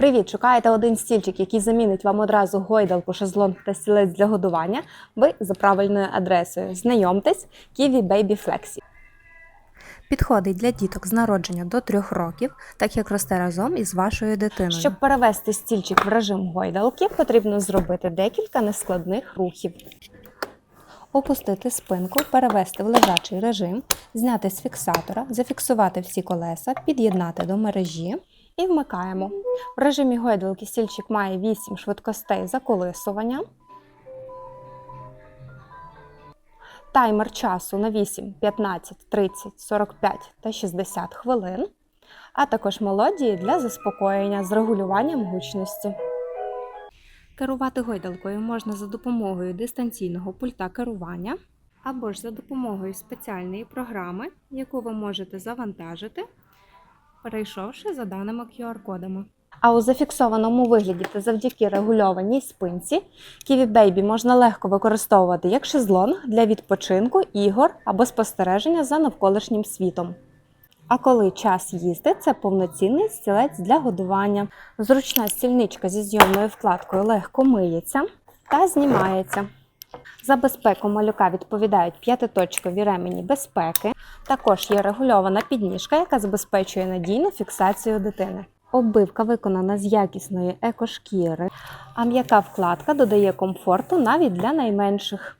Привіт! Шукаєте один стільчик, який замінить вам одразу гойдалку, шезлонг та стілець для годування? Ви за правильною адресою. Знайомтесь, Kiwi Baby Flexi. Підходить для діток з народження до 3 років, так як росте разом із вашою дитиною. Щоб перевести стільчик в режим гойдалки, потрібно зробити декілька нескладних рухів. опустити спинку, перевести в лежачий режим, зняти з фіксатора, зафіксувати всі колеса, під'єднати до мережі. І вмикаємо. В режимі гойдалки стільчик має 8 швидкостей заколисування. Таймер часу на 8, 15, 30, 45 та 60 хвилин, а також мелодії для заспокоєння з регулюванням гучності. Керувати гойдалкою можна за допомогою дистанційного пульта керування або ж за допомогою спеціальної програми, яку ви можете завантажити, перейшовши за даними QR-кодами. А у зафіксованому вигляді та завдяки регульованій спинці Kiwi Baby можна легко використовувати як шезлонг для відпочинку, ігор або спостереження за навколишнім світом. А коли час їсти, це повноцінний стілець для годування. Зручна стільничка зі зйомною вкладкою легко миється та знімається. За безпеку малюка відповідають п'ятиточкові ремені безпеки. Також є регульована підніжка, яка забезпечує надійну фіксацію дитини. Оббивка виконана з якісної екошкіри, а м'яка вкладка додає комфорту навіть для найменших.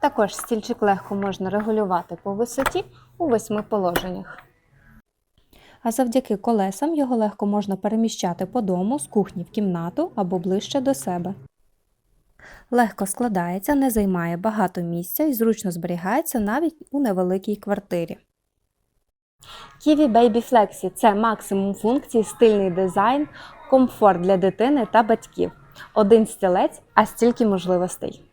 Також стільчик легко можна регулювати по висоті у восьми положеннях. А завдяки колесам його легко можна переміщати по дому з кухні в кімнату або ближче до себе. Легко складається, не займає багато місця і зручно зберігається навіть у невеликій квартирі. Kiwi Baby Flexi – це максимум функцій, стильний дизайн, комфорт для дитини та батьків. Один стілець, а стільки можливостей.